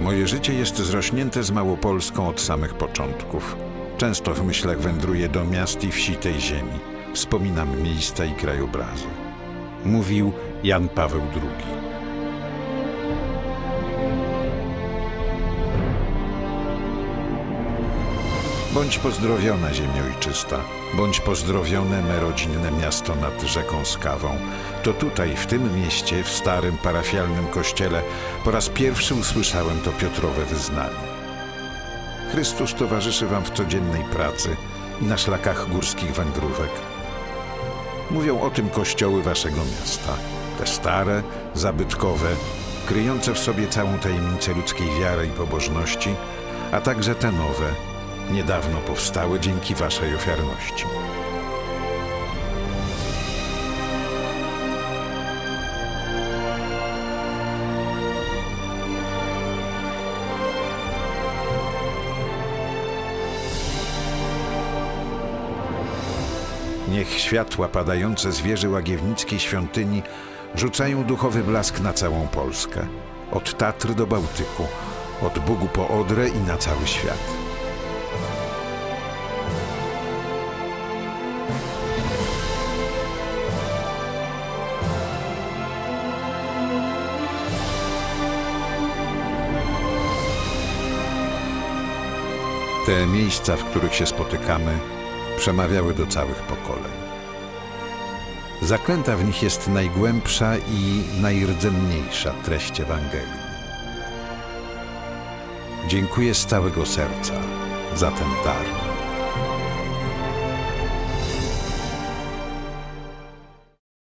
Moje życie jest zrośnięte z Małopolską od samych początków. Często w myślach wędruję do miast i wsi tej ziemi. Wspominam miejsca i krajobrazy. Mówił Jan Paweł II. Bądź pozdrowiona ziemio ojczysta, bądź pozdrowione me rodzinne miasto nad rzeką Skawą. To tutaj, w tym mieście, w starym parafialnym kościele, po raz pierwszy usłyszałem to Piotrowe wyznanie. Chrystus towarzyszy wam w codziennej pracy i na szlakach górskich wędrówek. Mówią o tym kościoły waszego miasta. Te stare, zabytkowe, kryjące w sobie całą tajemnicę ludzkiej wiary i pobożności, a także te nowe, niedawno powstałe dzięki waszej ofiarności. Niech światła padające z wieży łagiewnickiej świątyni rzucają duchowy blask na całą Polskę. Od Tatr do Bałtyku, od Bugu po Odrę i na cały świat. Te miejsca, w których się spotykamy, przemawiały do całych pokoleń. Zaklęta w nich jest najgłębsza i najrdzenniejsza treść Ewangelii. Dziękuję z całego serca za ten dar.